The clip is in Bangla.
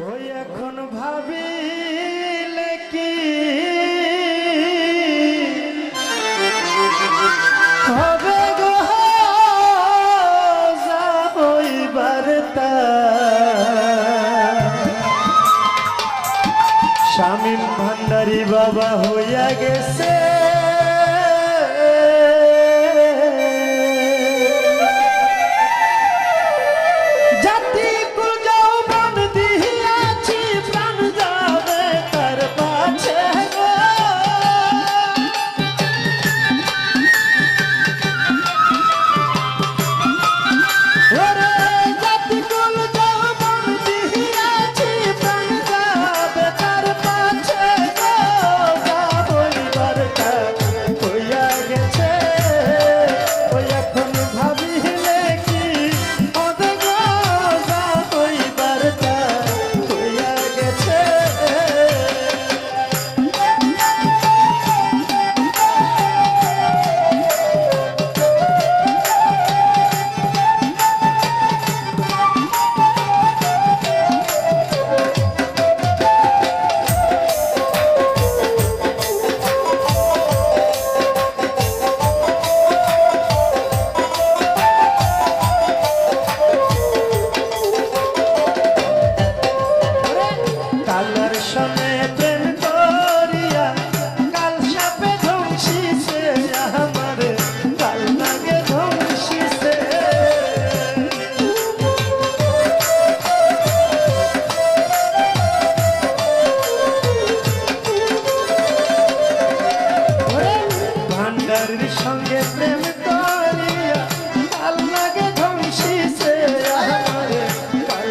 ওই এখন ভাবি কি? হবে গো যাইবার স্বামী ভান্ডারী বাবা হইয়া গেছে। নারীর সঙ্গে প্রেম করিয়া আল্লাহকে ধ্বংসিছে আমার কাল